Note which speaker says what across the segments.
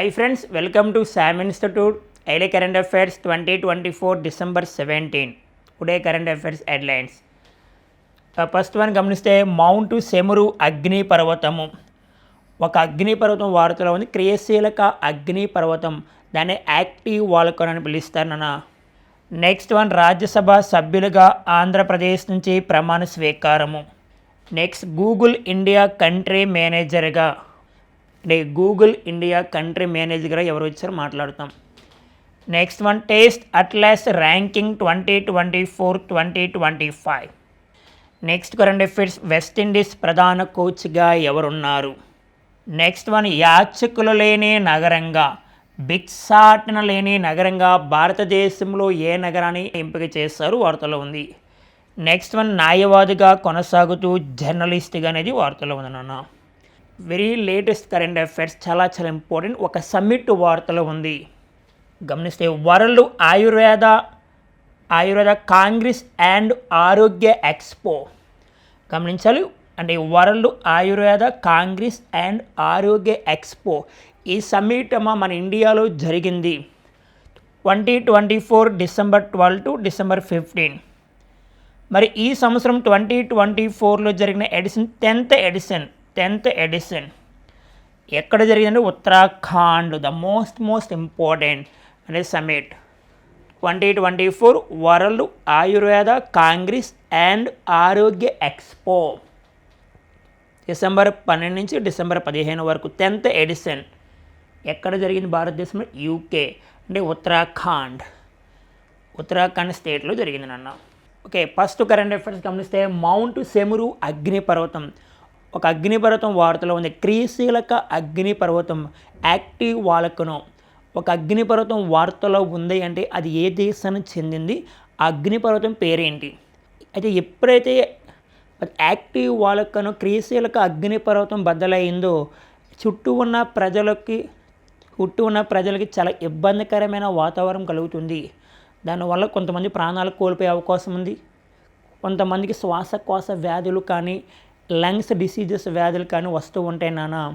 Speaker 1: Hi friends welcome to Sam institute ఐడే current affairs twenty twenty four December seventeen today current affairs headlines first one గమనిస్తే mount Semeru అగ్ని పర్వతము ఒక అగ్ని పర్వతం వార్తలో ఉంది. క్రియాశీలక అగ్ని పర్వతం. దాన్ని యాక్టివ్ వాల్కన్ అని పిలుస్తారు నాన్న. నెక్స్ట్ వన్ రాజ్యసభ సభ్యులుగా ఆంధ్రప్రదేశ్ నుంచి ప్రమాణ స్వీకారము. నెక్స్ట్ గూగుల్ ఇండియా కంట్రీ మేనేజర్గా అంటే గూగుల్ ఇండియా కంట్రీ మేనేజర్గా ఎవరు వచ్చారో మాట్లాడుతాం. Next one Taste Atlas ranking twenty twenty four twenty twenty five. Next current affairs West Indies ప్రధాన కోచ్గా ఎవరున్నారు? నెక్స్ట్ వన్ యాచకులు లేని నగరంగా బిక్సాటన లేని నగరంగా భారతదేశంలో ఏ నగరాన్ని ఎంపిక చేస్తారు వార్తలో ఉంది. నెక్స్ట్ వన్ న్యాయవాదిగా కొనసాగుతూ జర్నలిస్ట్గా అనేది వార్తలో ఉంది వెరీ లేటెస్ట్ కరెంట్ అఫైర్స్ చాలా చాలా ఇంపార్టెంట్. ఒక సమ్మిట్ వార్తలో ఉంది. గమనిస్తే World Ayurveda Ayurveda Congress and Arogya Expo. గమనించాలి అంటే World Ayurveda Congress and Arogya Expo ఈ సమ్మిట్ మన ఇండియాలో జరిగింది. Twenty twenty four December twelve to December fifteen. మరి ఈ సంవత్సరం ట్వంటీ ట్వంటీ ఫోర్లో జరిగిన edition tenth edition tenth edition ఎక్కడ జరిగిందంటే Uttarakhand the most most important అనే summit twenty twenty four World Ayurveda Congress and Arogya Expo. December పన్నెండు నుంచి డిసెంబర్ పదిహేను వరకు టెన్త్ ఎడిషన్ ఎక్కడ జరిగింది భారతదేశంలో? యూకే అంటే ఉత్తరాఖండ్. ఉత్తరాఖండ్ స్టేట్లో జరిగింది నాన్న. ఓకే ఫస్ట్ కరెంట్ అఫైర్స్ గమనిస్తే మౌంట్ సెమురు అగ్నిపర్వతం. ఒక అగ్నిపర్వతం వార్తలో ఉంది. క్రీశీలక అగ్నిపర్వతం యాక్టివ్ వాలకను. ఒక అగ్నిపర్వతం వార్తలో ఉంది అంటే అది ఏ దేశానికి చెందింది? అగ్నిపర్వతం పేరేంటి? అయితే ఎప్పుడైతే యాక్టివ్ వాలకను క్రీశీలక అగ్నిపర్వతం బద్దలైందో చుట్టూ ఉన్న ప్రజలకి చుట్టూ ఉన్న ప్రజలకి చాలా ఇబ్బందికరమైన వాతావరణం కలుగుతుంది. దానివల్ల కొంతమంది ప్రాణాలు కోల్పోయే అవకాశం ఉంది. కొంతమందికి శ్వాసకోశ వ్యాధులు కానీ లంగ్స్ డిసీజెస్ వ్యాధులు కానీ వస్తూ ఉంటాయి నాన్న.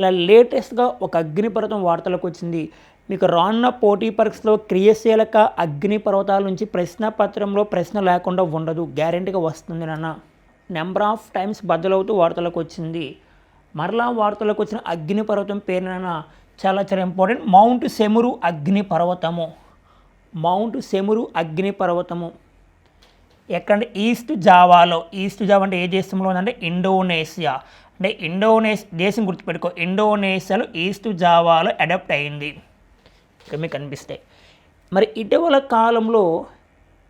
Speaker 1: ఇలా లేటెస్ట్గా ఒక అగ్నిపర్వతం వార్తలకు వచ్చింది. మీకు రానున్న పోటీ పరీక్షలో క్రియాశీలక అగ్నిపర్వతాల నుంచి ప్రశ్న పత్రంలో ప్రశ్న లేకుండా ఉండదు. గ్యారెంటీగా వస్తుంది నాన్న. నెంబర్ ఆఫ్ టైమ్స్ బద్దలవుతూ వార్తలకు వచ్చింది. మరలా వార్తలకు వచ్చిన అగ్నిపర్వతం పేరు నాన్న చాలా చాలా ఇంపార్టెంట్ మౌంట్ సెమురు అగ్నిపర్వతము. మౌంట్ సెమురు అగ్నిపర్వతము. ఎక్కడ ఎక్కడంటే ఈస్ట్ జావాలో ఈస్ట్ జావా అంటే ఏ దేశంలో ఉందంటే ఇండోనేషియా. అంటే ఇండోనేష్ దేశం గుర్తుపెట్టుకో ఇండోనేషియాలో ఈస్ట్ జావాలో అడాప్ట్ అయింది. ఇక్కడ మీకు కనిపిస్తాయి మరి ఇటీవల కాలంలో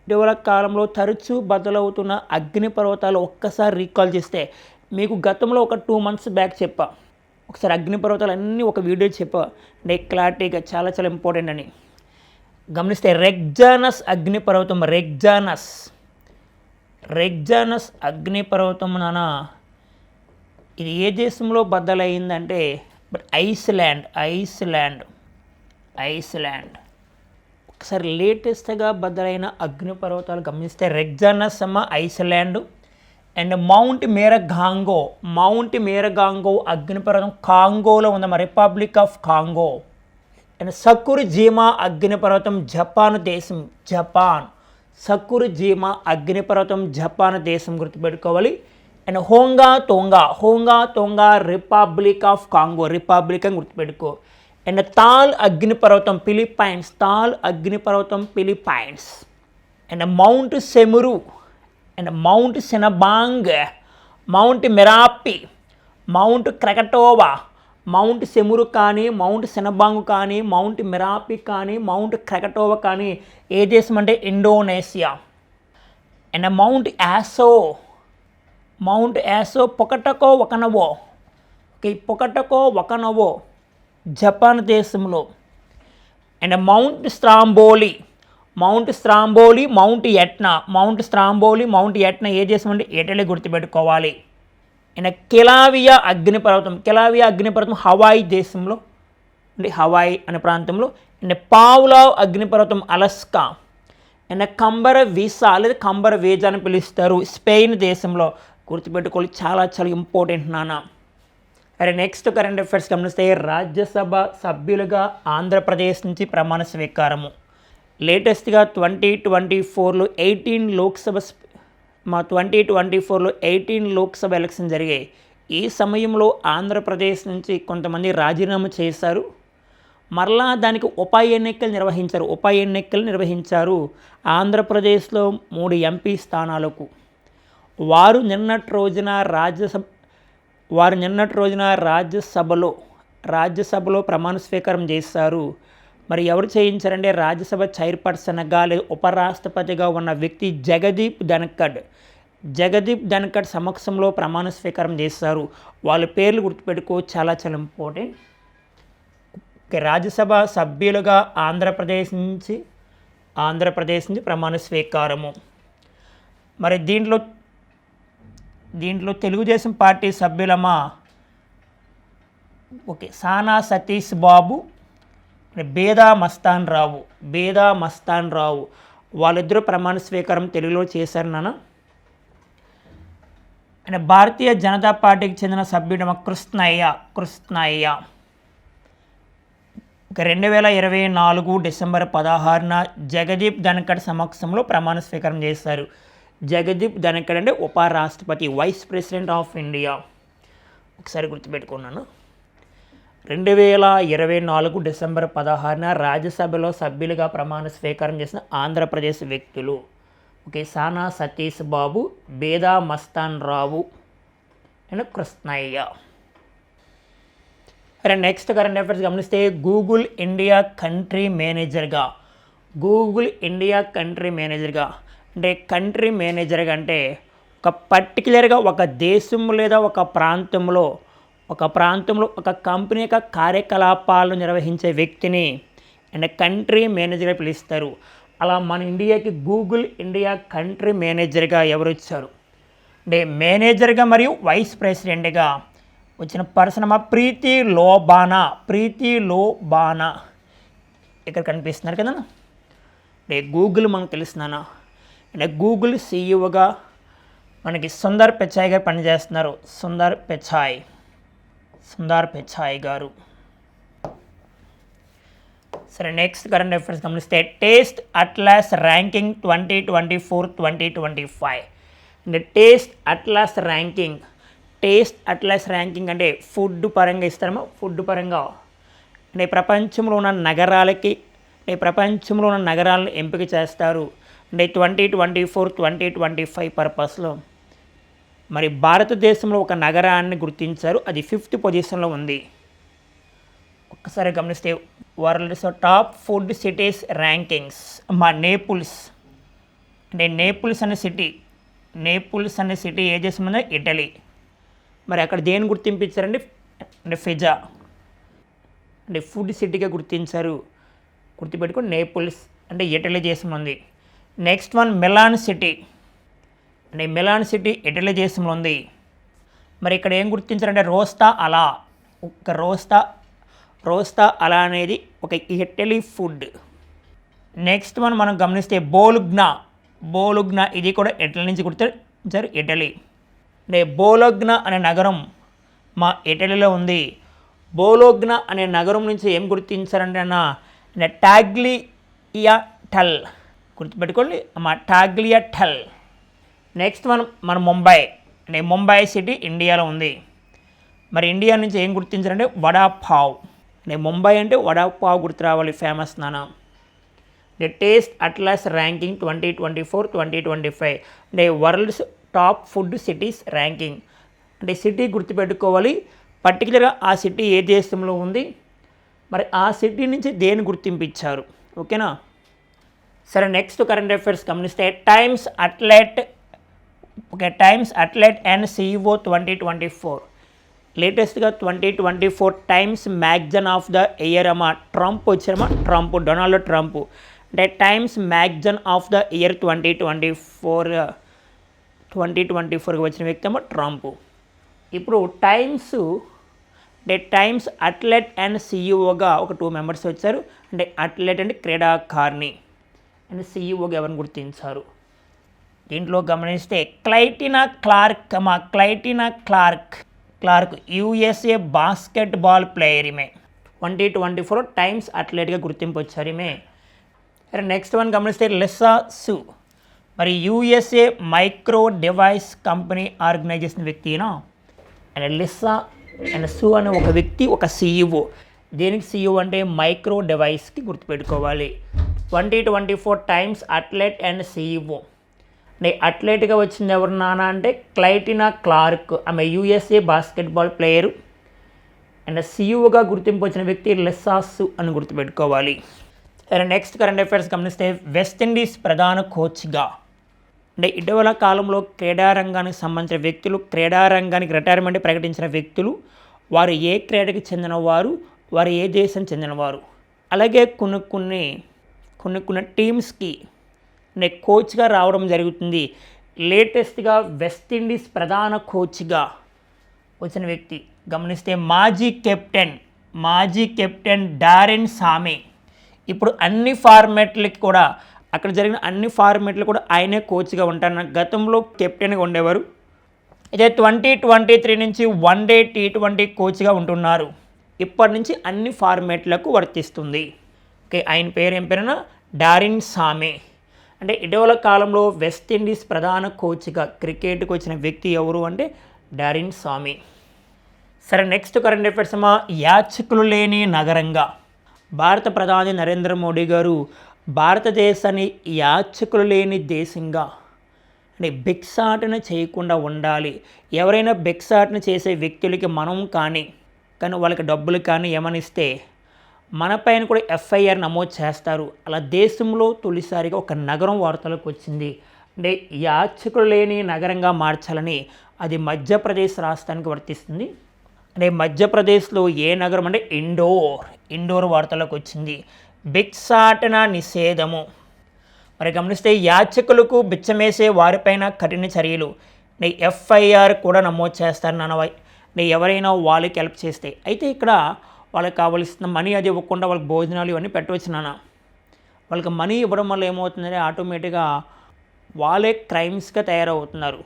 Speaker 1: ఇటీవల కాలంలో తరచూ బదులవుతున్న అగ్ని పర్వతాలు ఒక్కసారి రీకాల్ చేస్తే మీకు గతంలో ఒక టూ మంత్స్ బ్యాక్ చెప్పా. ఒకసారి అగ్ని పర్వతాలు అన్నీ ఒక వీడియో చెప్పా. అంటే క్లారిటీగా చాలా చాలా ఇంపార్టెంట్ అని. గమనిస్తే రెగ్జానస్ అగ్నిపర్వతం రెగ్జానస్. రెగ్జానస్ అగ్నిపర్వతం ఇది ఏ దేశంలో బద్దలైందంటే బట్ ఐస్లాండ్ ఐస్లాండ్ ఐస్లాండ్. ఒకసారి లేటెస్ట్గా బద్దలైన అగ్నిపర్వతాలు గమనిస్తే రెగ్జానస్ అమ్మ Iceland and Mount Nyiragongo. Mount Nyiragongo అగ్నిపర్వతం కాంగోలో ఉందమ్మా Republic of Congo. And Sakurajima అగ్నిపర్వతం జపాన్ దేశం జపాన్. సకురు జీమ అగ్నిపర్వతం జపాన్ దేశం గుర్తుపెట్టుకోవాలి. And Hunga Tonga Hunga Tonga republic of Congo republic అని గుర్తుపెట్టుకో. అండ్ తాల్ అగ్నిపర్వతం పిలిపైన్స్ తాల్ అగ్నిపర్వతం Philippines and mount Semeru and mount Sinabung mount Merapi mount Krakatoa mount Semeru కానీ మౌంట్ సెనబాంగ్ కానీ మౌంట్ మిరాపి కానీ మౌంట్ క్రకటోవా కానీ ఏ దేశం అంటే Indonesia and Mount Aso Mount Aso పొకటకో ఒకనవో ఓకే పొకటకో ఒకనవో జపాన్ దేశంలో. And Mount Stromboli Mount Stromboli Mount Etna Mount Stromboli Mount Etna ఏ దేశం అంటే ఇటలీ గుర్తుపెట్టుకోవాలి. ఆయన కెలావియా అగ్నిపర్వతం కెలావియా అగ్నిపర్వతం హవాయి దేశంలో అంటే హవాయి అనే ప్రాంతంలో అండ్ పావులావ్ అగ్నిపర్వతం అలస్కా అండ్ కంబర వీసా లేదా కంబర వేజా అని పిలుస్తారు స్పెయిన్ దేశంలో. గుర్తుపెట్టుకోవాలి చాలా చాలా ఇంపార్టెంట్ నాన్న. అరే నెక్స్ట్ కరెంట్ అఫైర్స్ గమనిస్తే రాజ్యసభ సభ్యులుగా ఆంధ్రప్రదేశ్ నుంచి ప్రమాణ స్వీకారము. లేటెస్ట్గా ట్వంటీ ట్వంటీ ఫోర్లో ఎయిటీన్ లోక్సభ మా ట్వంటీ ట్వంటీ ఫోర్లో ఎయిటీన్ లోక్సభ ఎలక్షన్ జరిగాయి. ఈ సమయంలో ఆంధ్రప్రదేశ్ నుంచి కొంతమంది రాజీనామా చేశారు. మరలా దానికి ఉప ఎన్నికలు నిర్వహించారు. ఉప ఎన్నికలు నిర్వహించారు ఆంధ్రప్రదేశ్లో మూడు ఎంపీ స్థానాలకు. వారు నిన్నటి రోజున రాజ్యసభ వారు నిన్నటి రోజున రాజ్యసభలో రాజ్యసభలో ప్రమాణ స్వీకారం చేశారు. మరి ఎవరు చేయించారంటే రాజ్యసభ చైర్పర్సన్గా లేదా ఉపరాష్ట్రపతిగా ఉన్న వ్యక్తి జగదీప్ ధన్కడ్. జగదీప్ ధన్కడ్ సమక్షంలో ప్రమాణ స్వీకారం చేశారు. వాళ్ళ పేర్లు గుర్తుపెట్టుకో చాలా చాలా ఇంపార్టెంట్ రాజ్యసభ సభ్యులుగా ఆంధ్రప్రదేశ్ నుంచి ఆంధ్రప్రదేశ్ నుంచి ప్రమాణ స్వీకారము. మరి దీంట్లో దీంట్లో తెలుగుదేశం పార్టీ సభ్యులమా? ఓకే సానా సతీష్ బాబు బేదా మస్తాన్ రావు బేదా మస్తాన్ రావు వాళ్ళిద్దరూ ప్రమాణ స్వీకారం తెలుగులో చేశారు నాన్న. ఆయన భారతీయ జనతా పార్టీకి చెందిన సభ్యుడు కృష్ణయ్య కృష్ణయ్య. ఇక రెండు వేల ఇరవై నాలుగు డిసెంబర్ పదహారున జగదీప్ ధనకడ్ సమక్షంలో ప్రమాణ స్వీకారం చేశారు. జగదీప్ ధనకడ్ అంటే ఉపరాష్ట్రపతి వైస్ ప్రెసిడెంట్ ఆఫ్ ఇండియా. ఒకసారి గుర్తుపెట్టుకున్నాను రెండు వేల ఇరవై నాలుగు డిసెంబర్ పదహారున రాజ్యసభలో సభ్యులుగా ప్రమాణ స్వీకారం చేసిన ఆంధ్రప్రదేశ్ వ్యక్తులు. Okay Sana Satish Babu Beda Mastan Rao and Krishnaiah. అరే నెక్స్ట్ కరెంట్ అఫైర్స్ గమనిస్తే గూగుల్ ఇండియా కంట్రీ మేనేజర్గా. గూగుల్ ఇండియా కంట్రీ మేనేజర్గా. అంటే కంట్రీ మేనేజర్గా అంటే ఒక పర్టికులర్గా ఒక దేశం లేదా ఒక ప్రాంతంలో ఒక ప్రాంతంలో ఒక కంపెనీ యొక్క కార్యకలాపాలు నిర్వహించే వ్యక్తిని అండ్ కంట్రీ మేనేజర్గా పిలుస్తారు. అలా మన ఇండియాకి గూగుల్ ఇండియా కంట్రీ మేనేజర్గా ఎవరు వచ్చారు? అంటే మేనేజర్గా మరియు వైస్ ప్రెసిడెంట్గా వచ్చిన పర్సన్ మా ప్రీతి లోబానా. ప్రీతి లోబానా. ఇక్కడ కనిపిస్తున్నారు కదా అంటే గూగుల్ మనకు తెలుస్తున్నానా? అంటే గూగుల్ సీఈఓగా మనకి సుందర్ పిచాయ్ గారు పనిచేస్తున్నారు. సుందర్ పెచాయ్. సుందర్ పిచాయ్ గారు. సరే నెక్స్ట్ కరెంట్ అఫైర్స్ గమనిస్తే Taste Atlas ranking twenty twenty four twenty twenty five అంటే Taste Atlas ranking Taste Atlas ranking అంటే ఫుడ్ పరంగా ఇస్తారమో ఫుడ్ పరంగా. అంటే ప్రపంచంలో ఉన్న నగరాలకి అంటే ప్రపంచంలో ఉన్న నగరాలను ఎంపిక చేస్తారు. అంటే twenty twenty four twenty twenty five పర్పస్లో మరి భారతదేశంలో ఒక నగరాన్ని గుర్తించారు. అది ఫిఫ్త్ పొజిషన్లో ఉంది. ఒక్కసారి గమనిస్తే world's top food cities rankings మా నేపుల్స్. అంటే నేపుల్స్ అనే సిటీ నేపుల్స్ అనే సిటీ ఏ దేశం ఇటలీ. మరి అక్కడ దేని గుర్తింపించారండి? అంటే ఫిజా. అంటే ఫుడ్ సిటీగా గుర్తించారు. గుర్తుపెట్టుకుని నేపుల్స్ అంటే ఇటలీ దేశం ఉంది. Next one Milan city. అంటే మిలాన్ సిటీ ఇటలీ దేశంలో ఉంది. మరి ఇక్కడ ఏం గుర్తించారంటే రోస్తా అలా. ఒక రోస్తా రోస్తా అలా అనేది ఒక ఇటలీ ఫుడ్. నెక్స్ట్ మనం మనం గమనిస్తే బోలుగ్నా. బోలుగ్నా ఇది కూడా ఇటలీ నుంచి గుర్తించారు ఇటలీ. అంటే బోలోగ్నా అనే నగరం మా ఇటలీలో ఉంది. బోలోగ్నా అనే నగరం నుంచి ఏం గుర్తించారంటే అన్న టాగ్లియా టల్. గుర్తుపెట్టుకోండి మా టాగ్లియా టల్. నెక్స్ట్ మనం మన ముంబై అంటే ముంబై సిటీ ఇండియాలో ఉంది. మరి ఇండియా నుంచి ఏం గుర్తించారంటే వడాపావ్ అంటే ముంబై అంటే వడాపావ్ గుర్తు రావాలి ఫేమస్ నాన్న. The Taste Atlas ranking twenty twenty four twenty twenty five అంటే world's top food cities ranking అంటే సిటీ గుర్తుపెట్టుకోవాలి. పర్టికులర్గా ఆ సిటీ ఏ దేశంలో ఉంది? మరి ఆ సిటీ నుంచి దేని గుర్తింపు ఓకేనా సరే నెక్స్ట్ కరెంట్ అఫైర్స్ గమనిస్తే Times athlete okay Times athlete and CEO twenty twenty four లేటెస్ట్గా twenty twenty four Times magazine of the year అమ్మా. ట్రంప్ వచ్చారమ్మా ట్రంప్ డొనాల్డ్ ట్రంప్ అంటే Times magazine of the year twenty twenty four twenty twenty ఫోర్కి వచ్చిన వ్యక్తి ఏమో Trump ఇప్పుడు times అంటే టైమ్స్ అట్లెట్ అండ్ సీఈఓగా ఒక టూ మెంబర్స్ వచ్చారు. అంటే అట్లెట్ అండ్ క్రీడాకారిణి. అండ్ సీఈఓగా ఎవరిని గుర్తించారు? దీంట్లో గమనిస్తే క్లైటినా క్లార్క్ మా Caitlin Clark. Clark USA basketball player ఈమె. ట్వంటీ ట్వంటీ ఫోర్ టైమ్స్ అథ్లెట్గా గుర్తింపు వచ్చారు ఇమే నెక్స్ట్ వన్ గమనిస్తే లెస్సా సు. మరి USA micro device company organise చేసిన వ్యక్తినా అండ్ లిస్సా అండ్ సు అనే ఒక వ్యక్తి ఒక సీఈఓ దీనికి సీఈఓ అంటే మైక్రో డివైస్కి గుర్తుపెట్టుకోవాలి. Twenty twenty four Times athlete and CEO అంటే అట్లెట్గా వచ్చింది ఎవరు నాన్న అంటే క్లైటినా క్లార్క్. ఆమె యూఎస్ఏ బాస్కెట్బాల్ ప్లేయరు. అండ్ సీఈఓగా గుర్తింపు వచ్చిన వ్యక్తి లెస్సాసు అని గుర్తుపెట్టుకోవాలి. సరే నెక్స్ట్ కరెంట్ అఫైర్స్ గమనిస్తే వెస్టిండీస్ ప్రధాన కోచ్గా. అంటే ఇటీవల కాలంలో క్రీడారంగానికి సంబంధించిన వ్యక్తులు క్రీడారంగానికి రిటైర్మెంట్ ప్రకటించిన వ్యక్తులు వారు ఏ క్రీడకి చెందినవారు వారు ఏ దేశం చెందినవారు. అలాగే కొన్ని కొన్ని కొన్ని కొన్ని టీమ్స్కి అంటే కోచ్గా రావడం జరుగుతుంది. లేటెస్ట్గా వెస్టిండీస్ ప్రధాన కోచ్గా వచ్చిన వ్యక్తి గమనిస్తే మాజీ కెప్టెన్ మాజీ కెప్టెన్ డారెన్ సామే. ఇప్పుడు అన్ని ఫార్మాట్లకి కూడా అక్కడ జరిగిన అన్ని ఫార్మాట్లు కూడా ఆయనే కోచ్గా ఉంటారు. గతంలో కెప్టెన్గా ఉండేవారు. అయితే ట్వంటీ ట్వంటీ త్రీ నుంచి వన్ డే టీ ట్వంటీ కోచ్గా ఉంటున్నారు. ఇప్పటి నుంచి అన్ని ఫార్మాట్లకు వర్తిస్తుంది. ఓకే ఆయన పేరు ఏం పేరున? డారిన్ సామే. అంటే ఇటీవల కాలంలో వెస్టిండీస్ ప్రధాన కోచ్గా క్రికెట్కి వచ్చిన వ్యక్తి ఎవరు అంటే డారిన్ స్వామి సరే నెక్స్ట్ కరెంట్ అఫైర్స్ అమ్మా యాచకులు లేని నగరంగా. భారత ప్రధాని నరేంద్ర మోడీ గారు భారతదేశాన్ని యాచకులు లేని దేశంగా. అంటే భిక్షాటన చేయకుండా ఉండాలి. ఎవరైనా భిక్షాటన చేసే వ్యక్తులకి మనం కానీ కానీ వాళ్ళకి డబ్బులు కానీ ఏమనిస్తే మనపైన కూడా ఎఫ్ఐఆర్ నమోదు చేస్తారు. అలా దేశంలో తొలిసారిగా ఒక నగరం వార్తలకు వచ్చింది. అంటే యాచకులు లేని నగరంగా మార్చాలని అది మధ్యప్రదేశ్ రాష్ట్రానికి వర్తిస్తుంది. అంటే మధ్యప్రదేశ్లో ఏ నగరం అంటే ఇండోర్ ఇండోర్ వార్తలకు వచ్చింది. భిక్షాటన నిషేధము. మరి గమనిస్తే యాచకులకు బిచ్చమేసే వారిపైన కఠిన చర్యలు. నీ ఎఫ్ఐఆర్ కూడా నమోదు చేస్తారు నాన్న నీ ఎవరైనా వాళ్ళకి హెల్ప్ చేస్తే. అయితే ఇక్కడ వాళ్ళకి కావలసిన మనీ అది ఇవ్వకుండా వాళ్ళకి భోజనాలు ఇవన్నీ పెట్టవచ్చు నాన్న. వాళ్ళకి మనీ ఇవ్వడం వల్ల ఏమవుతుందంటే ఆటోమేటిక్గా వాళ్ళే క్రైమ్స్గా తయారవుతున్నారు.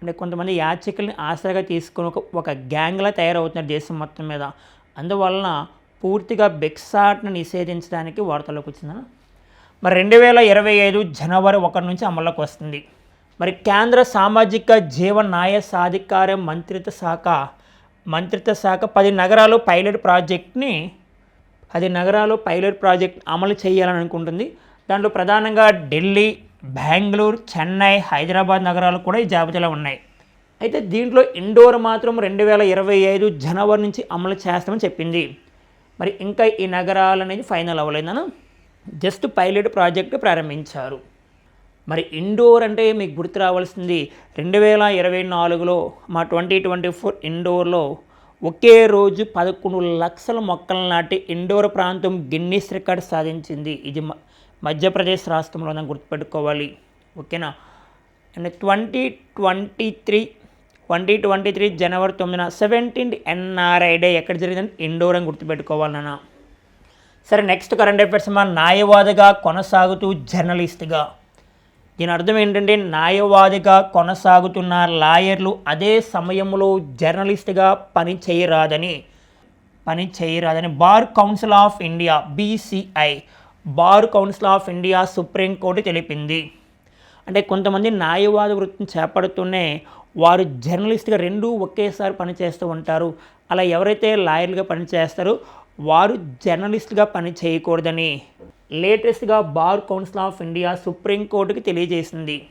Speaker 1: అంటే కొంతమంది యాచకుల్ని ఆసరాగా తీసుకుని ఒక ఒక గ్యాంగ్లా తయారవుతున్నారు దేశం మొత్తం మీద. అందువలన పూర్తిగా బెక్సాట్ను నిషేధించడానికి వార్తల్లోకి వచ్చిందన్న మరి రెండు వేల ఇరవై ఐదు జనవరి ఒకటి నుంచి అమల్లోకి వస్తుంది. మరి కేంద్ర సామాజిక జీవన న్యాయ సాధికార మంత్రిత్వ శాఖ మంత్రిత్వ శాఖ పది నగరాలు పైలట్ ప్రాజెక్ట్ని పది నగరాలు పైలట్ ప్రాజెక్ట్ అమలు చేయాలని అనుకుంటుంది. దాంట్లో ప్రధానంగా ఢిల్లీ బెంగళూరు చెన్నై హైదరాబాద్ నగరాలు కూడా ఈ జాబితాలో ఉన్నాయి. అయితే దీంట్లో ఇండోర్ మాత్రం రెండు వేల ఇరవై ఐదు జనవరి నుంచి అమలు చేస్తామని చెప్పింది. మరి ఇంకా ఈ నగరాలు అనేది ఫైనల్ అవ్వలేదన్న జస్ట్ పైలట్ ప్రాజెక్టు ప్రారంభించారు. మరి ఇండోర్ అంటే మీకు గుర్తు రావాల్సింది రెండు వేల ఇరవై నాలుగులో మా ట్వంటీ ట్వంటీ ఫోర్ ఇండోర్లో ఒకే రోజు పదకొండు లక్షల మొక్కలు నాటి ఇండోర్ ప్రాంతం గిన్నీస్ రికార్డ్ సాధించింది. ఇది మధ్యప్రదేశ్ రాష్ట్రంలో గుర్తుపెట్టుకోవాలి. ఓకేనా? And twenty twenty three twenty twenty three జనవరి తొమ్మిదిన సెవెంటీన్త్ ఎన్ఆర్ఐ డే ఎక్కడ జరిగిందని ఇండోర్ అని గుర్తుపెట్టుకోవాలన్నా సరే నెక్స్ట్ కరెంట్ అఫైర్స్ మా న్యాయవాదిగా కొనసాగుతూ జర్నలిస్ట్గా. దీని అర్థం ఏంటంటే న్యాయవాదిగా కొనసాగుతున్న లాయర్లు అదే సమయంలో జర్నలిస్ట్గా పని చేయరాదని పని చేయరాదని Bar Council of India BCI Bar Council of India Supreme Court తెలిపింది. అంటే కొంతమంది న్యాయవాద వృత్తిని చేపడుతూనే వారు జర్నలిస్ట్గా రెండూ ఒకేసారి పనిచేస్తూ ఉంటారు. అలా ఎవరైతే లాయర్లుగా పనిచేస్తారో వారు జర్నలిస్ట్గా పని చేయకూడదని. లేటెస్ట్గా బార్ కౌన్సిల్ ఆఫ్ ఇండియా సుప్రీంకోర్టుకి తెలియజేసింది.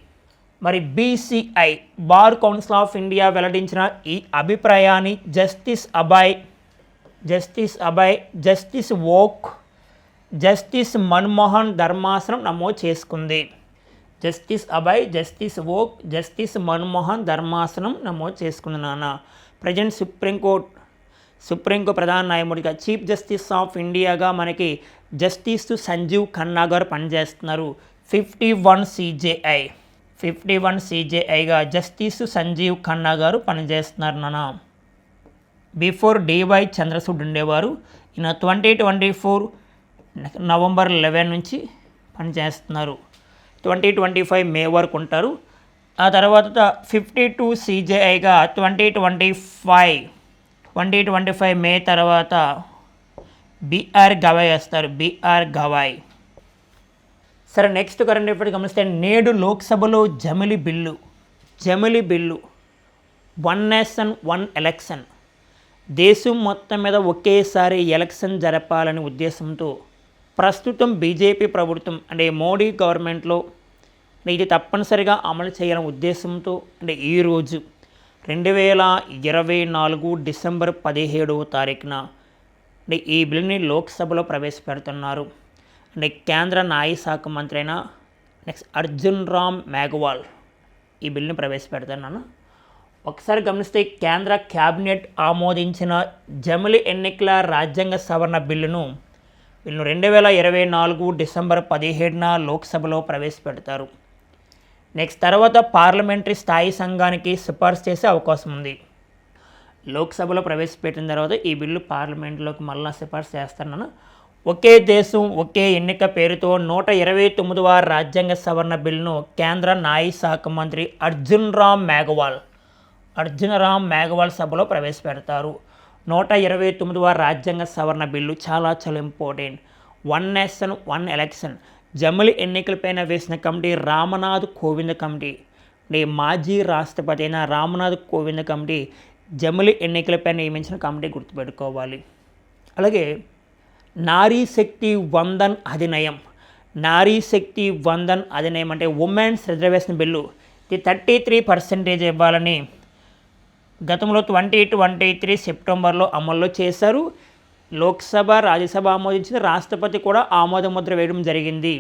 Speaker 1: మరి BCI Bar Council of India వెల్లడించిన ఈ అభిప్రాయాన్ని justice Abhay justice Abhay justice Oka justice Manmohan ధర్మాసనం నమోదు చేసుకుంది. Justice Abhay justice Oka justice Manmohan ధర్మాసనం నమోదు చేసుకుంది నాన్న. ప్రజెంట్ సుప్రీంకోర్టు సుప్రీంకు ప్రధాన న్యాయమూర్తిగా చీఫ్ జస్టిస్ ఆఫ్ ఇండియాగా మనకి జస్టిస్ సంజీవ్ ఖన్నా గారు పనిచేస్తున్నారు. Fifty one CJI. Fifty one సిజేఐగా justice Sanjiv Khanna గారు పనిచేస్తున్నారు నాన్న. బిఫోర్ డివై చంద్రసూడ్ ఉండేవారు. ఈయన twenty twenty four November eleven నుంచి పనిచేస్తున్నారు. ట్వంటీ ట్వంటీ ఫైవ్ మే వరకు ఉంటారు. ఆ తర్వాత fifty two సీజేఐగా twenty twenty five twenty twenty five May తర్వాత బీఆర్ గవాయ్ వేస్తారు. B R Gavai. సరే నెక్స్ట్ కరెంట్ ఎఫైర్స్ గమనిస్తే నేడు లోక్సభలో జమిలి bill. జమిలి bill. One nation one election. దేశం మొత్తం మీద ఒకేసారి ఎలక్షన్ జరపాలనే ఉద్దేశంతో ప్రస్తుతం బీజేపీ ప్రభుత్వం అంటే మోడీ గవర్నమెంట్లో ఇది తప్పనిసరిగా అమలు చేయాలనే ఉద్దేశంతో అంటే ఈరోజు రెండు వేల ఇరవై నాలుగు డిసెంబర్ పదిహేడవ తారీఖున అంటే ఈ బిల్లుని లోక్సభలో ప్రవేశపెడుతున్నారు. అంటే కేంద్ర న్యాయ శాఖ మంత్రి అయిన నెక్స్ట్ అర్జున్ రామ్ మేఘవాల్ ఈ బిల్లుని ప్రవేశపెడుతున్నాను. ఒకసారి గమనిస్తే కేంద్ర క్యాబినెట్ ఆమోదించిన జమిలి ఎన్నికల రాజ్యాంగ సవరణ బిల్లును వీళ్ళు రెండు వేల ఇరవై నాలుగు డిసెంబర్ పదిహేడున లోక్సభలో ప్రవేశపెడతారు. నెక్స్ట్ తర్వాత పార్లమెంటరీ స్థాయి సంఘానికి సిఫార్సు చేసే అవకాశం ఉంది. లోక్సభలో ప్రవేశపెట్టిన తర్వాత ఈ బిల్లు పార్లమెంట్లోకి మళ్ళా సిఫార్సు చేస్తున్నాను ఒకే దేశం ఒకే ఎన్నిక పేరుతో నూట ఇరవై తొమ్మిదవ రాజ్యాంగ సవరణ బిల్లును కేంద్ర న్యాయ శాఖ మంత్రి అర్జున్ రామ్ మేఘవాల్ అర్జున్ రామ్ మేఘవాల్ సభలో ప్రవేశపెడతారు. నూట ఇరవై తొమ్మిదవ రాజ్యాంగ సవరణ బిల్లు చాలా చాలా important one nation one election జమిలి ఎన్నికలపైన వేసిన కమిటీ రామనాథ్ కోవింద్ కమిటీ. అంటే మాజీ రాష్ట్రపతి అయిన రామనాథ్ కోవింద్ కమిటీ జమిలి ఎన్నికలపై నియమించిన కమిటీ గుర్తుపెట్టుకోవాలి. అలాగే నారీ శక్తి వందన్ అధినయం. నారీ శక్తి వందన్ అధినయం అంటే ఉమెన్స్ రిజర్వేషన్ బిల్లు. ఇది థర్టీ త్రీ పర్సెంటేజ్ ఇవ్వాలని గతంలో ట్వంటీ ట్వంటీ త్రీ సెప్టెంబర్లో అమల్లో చేశారు. లోక్సభ రాజ్యసభ ఆమోదించింది. రాష్ట్రపతి కూడా ఆమోద ముద్ర వేయడం జరిగింది.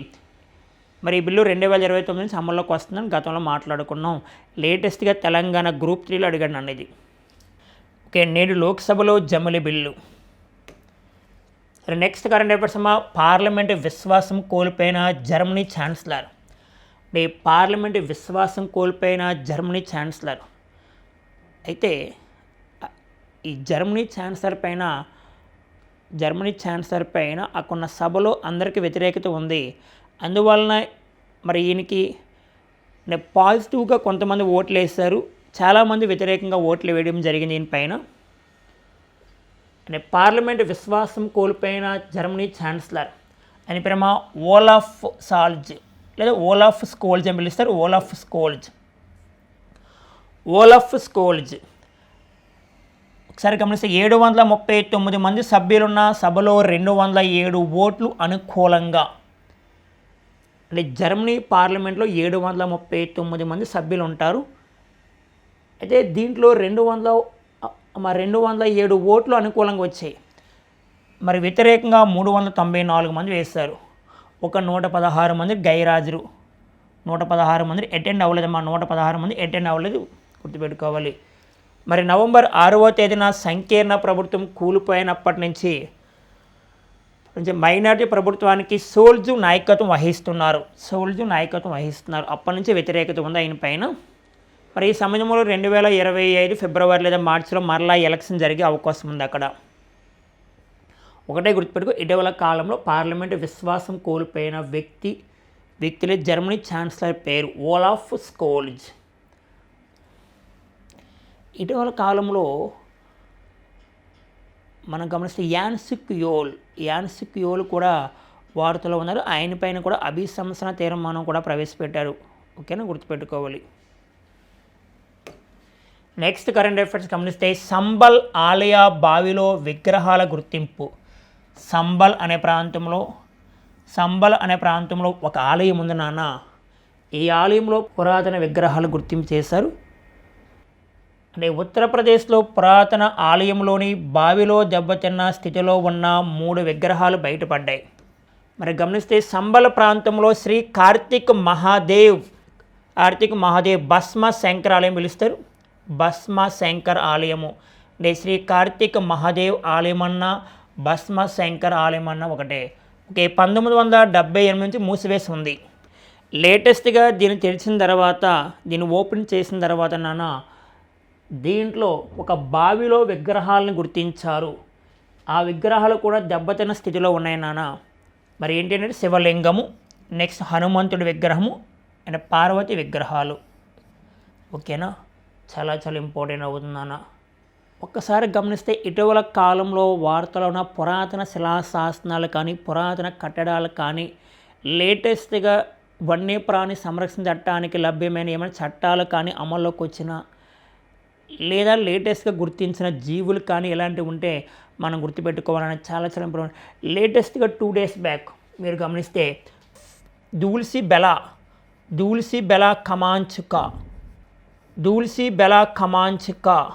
Speaker 1: మరి ఈ బిల్లు రెండు వేల ఇరవై తొమ్మిది నుంచి అమల్లోకి వస్తుందని గతంలో మాట్లాడుకున్నాం. లేటెస్ట్గా తెలంగాణ గ్రూప్ త్రీలో అడిగాను అన్నది ఓకే నేడు లోక్సభలో జమిలి బిల్లు. నెక్స్ట్ కరెంట్ అఫైర్స్ అమ్మా పార్లమెంటు విశ్వాసం కోల్పోయిన జర్మనీ ఛాన్సలర్. అంటే పార్లమెంటు విశ్వాసం కోల్పోయిన జర్మనీ ఛాన్సలర్. అయితే ఈ జర్మనీ ఛాన్సలర్ పైన జర్మనీ ఛాన్సలర్ పైన అక్కడున్న సభలో అందరికీ వ్యతిరేకత ఉంది. అందువలన మరి ఈయనకి పాజిటివ్గా కొంతమంది ఓట్లు వేశారు. చాలామంది వ్యతిరేకంగా ఓట్లు వేయడం జరిగింది ఈయన పైన. అంటే పార్లమెంట్ విశ్వాసం కోల్పోయిన జర్మనీ ఛాన్సలర్ అని ప్రేమ ఓలాఫ్ సాల్జ్ లేదా ఓలాఫ్ స్కోల్జ్ అని పిలుస్తారు. Olaf Scholz. Olaf Scholz. సరే గమనిస్తే ఏడు వందల ముప్పై తొమ్మిది మంది సభ్యులున్న సభలో రెండు వందల ఏడు ఓట్లు అనుకూలంగా. అంటే జర్మనీ పార్లమెంట్లో ఏడు వందల ముప్పై తొమ్మిది మంది సభ్యులు ఉంటారు. అయితే దీంట్లో రెండు వందల మరి రెండు వందల ఏడు ఓట్లు అనుకూలంగా వచ్చాయి. మరి వ్యతిరేకంగా మూడు వందల తొంభై నాలుగు మంది వేస్తారు ఒక నూట పదహారు మంది గైరాజురు నూట పదహారు మంది అటెండ్ అవ్వలేదు. మా నూట పదహారు మంది అటెండ్ అవ్వలేదు గుర్తుపెట్టుకోవాలి. మరి నవంబర్ ఆరవ తేదీన సంకీర్ణ ప్రభుత్వం కూలిపోయినప్పటి నుంచి మైనార్టీ ప్రభుత్వానికి సోల్జు నాయకత్వం వహిస్తున్నారు. సోల్జు నాయకత్వం వహిస్తున్నారు. అప్పటి నుంచి వ్యతిరేకత ఉంది ఆయన పైన. మరి ఈ సమయంలో రెండు వేల ఇరవై ఐదు ఫిబ్రవరి లేదా మార్చిలో మరలా ఎలక్షన్ జరిగే అవకాశం ఉంది అక్కడ. ఒకటే గుర్తుపెట్టుకో ఇటీవల కాలంలో పార్లమెంటు విశ్వాసం కోల్పోయిన వ్యక్తి వ్యక్తులే జర్మనీ ఛాన్సలర్ పేరు ఓలాఫ్ స్కోల్జ్. ఇటీవల కాలంలో మనం గమనిస్తే యాన్సిక్ యోల్ యాన్సిక్ యోల్ కూడా వార్తలో ఉన్నారు. ఆయన పైన కూడా అభిశంసన తీర్మానం కూడా ప్రవేశపెట్టారు. ఓకేనా? గుర్తుపెట్టుకోవాలి. నెక్స్ట్ కరెంట్ అఫైర్స్ గమనిస్తే సంబల్ ఆలయ బావిలో విగ్రహాల గుర్తింపు. సంబల్ అనే ప్రాంతంలో సంబల్ అనే ప్రాంతంలో ఒక ఆలయం ఉంది నాన్న. ఈ ఆలయంలో పురాతన విగ్రహాలు గుర్తింపు చేశారు. అంటే ఉత్తరప్రదేశ్లో పురాతన ఆలయంలోని బావిలో దెబ్బతిన్న స్థితిలో ఉన్న మూడు విగ్రహాలు బయటపడ్డాయి. మరి గమనిస్తే సంబల ప్రాంతంలో శ్రీ కార్తిక్ మహాదేవ్ కార్తిక్ మహాదేవ్ భస్మ శంకర్ ఆలయం పిలుస్తారు. భస్మ శంకర్ ఆలయము. అంటే శ్రీ కార్తిక్ మహాదేవ్ ఆలయం అన్న భస్మ శంకర్ ఆలయం అన్న ఒకటే. ఓకే పంతొమ్మిది వందల డెబ్బై ఎనిమిది నుంచి మూసివేసి ఉంది. లేటెస్ట్గా దీన్ని తెరిచిన తర్వాత దీన్ని ఓపెన్ చేసిన తర్వాత నాన్న దీంట్లో ఒక బావిలో విగ్రహాలను గుర్తించారు. ఆ విగ్రహాలు కూడా దెబ్బతిన్న స్థితిలో ఉన్నాయి నాన్న. మరి ఏంటంటే శివలింగము నెక్స్ట్ హనుమంతుడి విగ్రహము అండ్ పార్వతి విగ్రహాలు. ఓకేనా? చాలా చాలా ఇంపార్టెంట్ అవుతుంది నాన్న. ఒక్కసారి గమనిస్తే ఇటీవల కాలంలో వార్తలో ఉన్న పురాతన శిలాశాసనాలు కానీ పురాతన కట్టడాలు కానీ లేటెస్ట్గా వన్యప్రాణి సంరక్షణ చట్టానికి లభ్యమైన ఏమైనా చట్టాలు కానీ అమల్లోకి వచ్చిన లేదా లేటెస్ట్గా గుర్తించిన జీవులు కానీ ఎలాంటివి ఉంటే మనం గుర్తుపెట్టుకోవాలని చాలా చాలా ఇంపార్టెంట్ లేటెస్ట్గా టూ డేస్ బ్యాక్ మీరు గమనిస్తే దూల్సి బెలా దూల్సి బెలా కమాంచుకా దూల్సి బెలా కమాంచుకా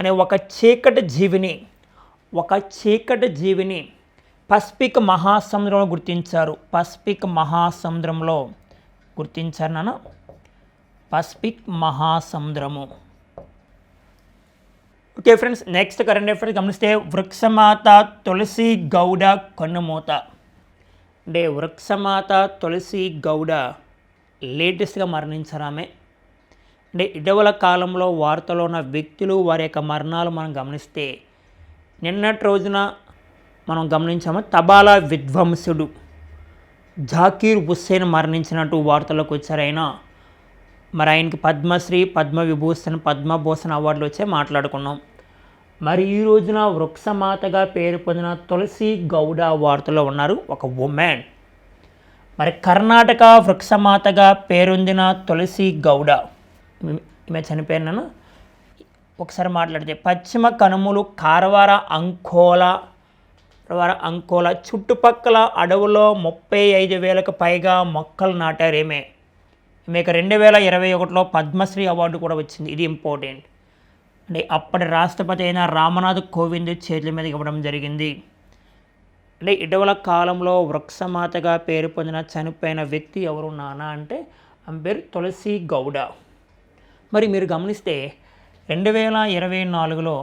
Speaker 1: అనే ఒక చీకటి జీవిని ఒక చీకటి జీవిని పసిఫిక్ మహాసముద్రంలో గుర్తించారు. పసిఫిక్ మహాసముద్రంలో గుర్తించారు నాన్న? Pacific మహాసముద్రము. Okay friends next current affairs గమనిస్తే వృక్షమాత తులసి గౌడ కన్నుమూత అంటే వృక్షమాత తులసి గౌడ లేటెస్ట్గా మరణించరామే అంటే ఇటీవల కాలంలో వార్తలో ఉన్న వ్యక్తులు వారి యొక్క మరణాలు మనం గమనిస్తే నిన్నటి రోజున మనం గమనించాము తబాలా విధ్వంసుడు జాకీర్ హుస్సేన్ మరణించినట్టు వార్తలకు వచ్చారైనా మరి ఆయనకి పద్మశ్రీ పద్మవిభూషణ్ పద్మభూషణ్ అవార్డులు వచ్చే మాట్లాడుకున్నాం. మరి ఈ రోజున వృక్షమాతగా పేరు పొందిన తులసి గౌడ వార్తలో ఉన్నారు ఒక ఉమెన్ మరి కర్ణాటక వృక్షమాతగా పేరొందిన తులసి గౌడ. ఈమె- చనిపోయినాను ఒకసారి మాట్లాడితే పశ్చిమ కనుమలు కారవార అంకోల కారవార అంకోల చుట్టుపక్కల అడవులో ముప్పై ఐదు వేలకు పైగా మొక్కలు నాటారేమే. మీకు రెండు వేల ఇరవై ఒకటిలో పద్మశ్రీ అవార్డు కూడా వచ్చింది. ఇది ఇంపార్టెంట్ అంటే అప్పటి రాష్ట్రపతి అయిన రామనాథ్ కోవింద్ చేతుల మీద ఇవ్వడం జరిగింది. అంటే ఇటీవల కాలంలో వృక్షమాతగా పేరు పొందిన చనిపోయిన వ్యక్తి ఎవరు నానా అంటే ఆమె పేరు తులసి గౌడ. మరి మీరు గమనిస్తే రెండు వేల ఇరవై నాలుగులో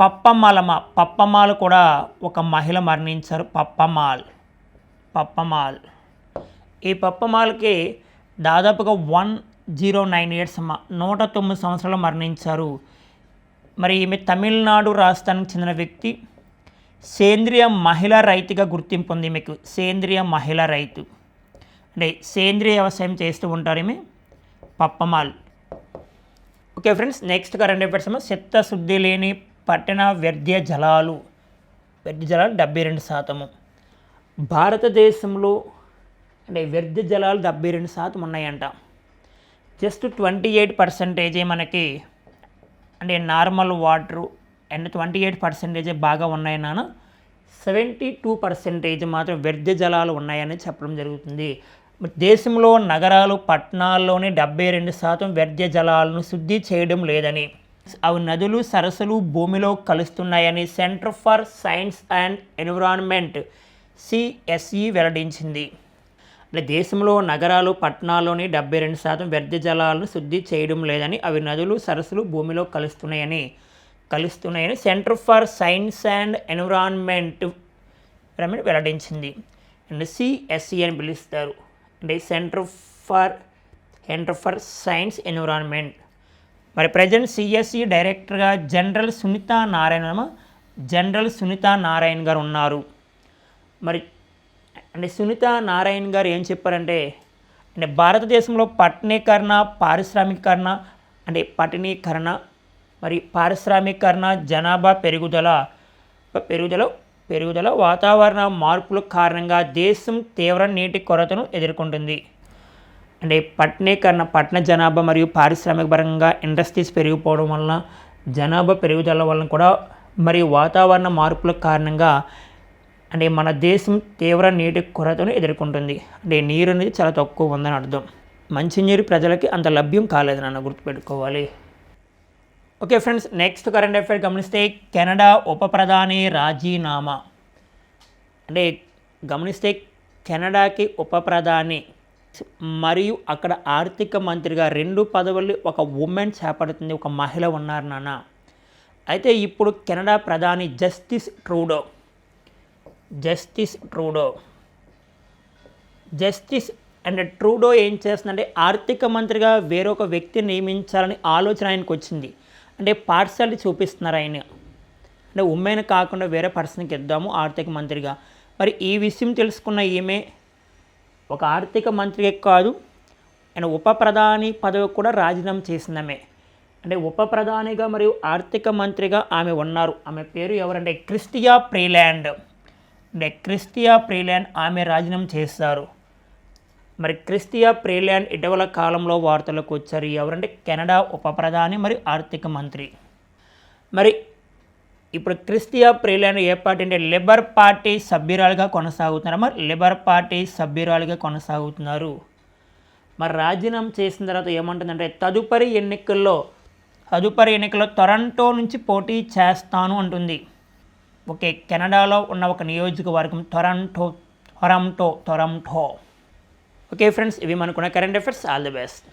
Speaker 1: పప్పమాలమ్మ పప్పమాల్ కూడా ఒక మహిళ మరణించారు. పప్పమాల్ పప్పమాల్. ఈ పప్పమాల్కి దాదాపుగా వన్ జీరో నైన్ ఇయర్స్ నూట తొమ్మిది సంవత్సరాలు మరణించారు. మరి ఈమె తమిళనాడు రాష్ట్రానికి చెందిన వ్యక్తి. సేంద్రియ మహిళా రైతుగా గుర్తింపు ఉంది మీకు సేంద్రియ మహిళా రైతు. అంటే సేంద్రియ వ్యవసాయం చేస్తూ ఉంటారు ఈమె. Pappammal. Okay friends next current affairs ఏమో చిత్తశుద్ధి లేని పట్టణ వ్యర్థ జలాలు. వ్యర్థ జలాలు డెబ్బై రెండు శాతము. భారతదేశంలో అంటే వ్యర్థ జలాలు డెబ్బై రెండు శాతం ఉన్నాయంట. జస్ట్ ట్వంటీ ఎయిట్ పర్సెంటేజే మనకి అంటే normal water and twenty eight percentage బాగా ఉన్నాయి నాన్న. సెవెంటీ టూ పర్సెంటేజ్ మాత్రం వ్యర్థ జలాలు ఉన్నాయని చెప్పడం జరుగుతుంది. దేశంలో నగరాలు పట్టణాల్లోనే డెబ్బై రెండు శాతం వ్యర్థ జలాలను శుద్ధి చేయడం లేదని అవి నదులు సరస్సులు భూమిలో కలుస్తున్నాయని Centre for Science and Environment CSE వెల్లడించింది. అంటే దేశంలో నగరాలు పట్టణాల్లోని డెబ్బై రెండు శాతం వ్యర్థ జలాలను శుద్ధి చేయడం లేదని అవి నదులు సరస్సులు భూమిలో కలుస్తున్నాయని కలుస్తున్నాయని Centre for Science and Environment వెల్లడించింది. అండ్ సిఎస్సి అని పిలుస్తారు. అంటే Centre for Centre for Science Environment. మరి ప్రజెంట్ సిఎస్సి డైరెక్టర్గా జనరల్ సునీత నారాయణ జనరల్ సునీత నారాయణ్ గారు ఉన్నారు. మరి అంటే సునీత నారాయణ్ గారు ఏం చెప్పారంటే అంటే భారతదేశంలో పట్టణీకరణ పారిశ్రామికీకరణ అంటే పట్టణీకరణ మరి పారిశ్రామికీకరణ జనాభా పెరుగుదల పెరుగుదల పెరుగుదల వాతావరణ మార్పుల కారణంగా దేశం తీవ్ర నీటి కొరతను ఎదుర్కొంటుంది. అంటే పట్టణీకరణ పట్టణ జనాభా మరియు పారిశ్రామిక పరంగా ఇండస్ట్రీస్ పెరిగిపోవడం వలన జనాభా పెరుగుదల వలన కూడా మరియు వాతావరణ మార్పుల కారణంగా అంటే మన దేశం తీవ్ర నీటి కొరతను ఎదుర్కొంటుంది. అంటే నీరు అనేది చాలా తక్కువ ఉందని అర్థం. మంచినీరు ప్రజలకి అంత లభ్యం కాలేదు నన్ను గుర్తుపెట్టుకోవాలి. Okay friends next current affair గమనిస్తే కెనడా ఉప ప్రధాని రాజీనామా. అంటే గమనిస్తే కెనడాకి ఉప ప్రధాని మరియు అక్కడ ఆర్థిక మంత్రిగా రెండు పదవులు ఒక ఉమెన్ చేపడుతుంది ఒక మహిళ ఉన్నారు నాన్న. అయితే ఇప్పుడు కెనడా ప్రధాని Justin Trudeau Justin Trudeau. Justin and Trudeau ఏం చేస్తుందంటే ఆర్థిక మంత్రిగా వేరొక వ్యక్తిని నియమించాలని ఆలోచన ఆయనకు వచ్చింది. అంటే పార్సల్ చూపిస్తున్నారు ఆయన. అంటే ఉమ్మైన కాకుండా వేరే పర్సన్కి ఇద్దాము ఆర్థిక మంత్రిగా. మరి ఈ విషయం తెలుసుకున్న ఈమె ఒక ఆర్థిక మంత్రికే కాదు ఆయన ఉప ప్రధాని పదవి కూడా రాజీనామా చేసిందామే అంటే ఉప ప్రధానిగా మరియు ఆర్థిక మంత్రిగా ఆమె ఉన్నారు. ఆమె పేరు ఎవరంటే క్రిస్టియా ప్రీలాండ్. క్రిస్టియా ప్రీలాండ్ ఆమె రాజీనామా చేస్తారు మరి క్రిస్టియా ప్రీలాండ్ ఇటీవల కాలంలో వార్తలకు వచ్చారు. ఎవరంటే కెనడా ఉప ప్రధాని మరియు ఆర్థిక మంత్రి. మరి ఇప్పుడు క్రిస్టియా ప్రీలాండ్ ఏ పార్టీ అంటే లిబర్ పార్టీ సభ్యురాలుగా కొనసాగుతున్నారు. మరి లిబర్ పార్టీ సభ్యురాలుగా కొనసాగుతున్నారు. మరి రాజీనామా చేసిన తర్వాత ఏమంటుందంటే తదుపరి ఎన్నికల్లో తదుపరి ఎన్నికల్లో టొరంటో నుంచి పోటీ చేస్తాను అంటుంది. ఓకే కెనడాలో ఉన్న ఒక నియోజకవర్గం Toronto Toronto Toronto. Okay friends ఇవి మనకున్న current affairs all the best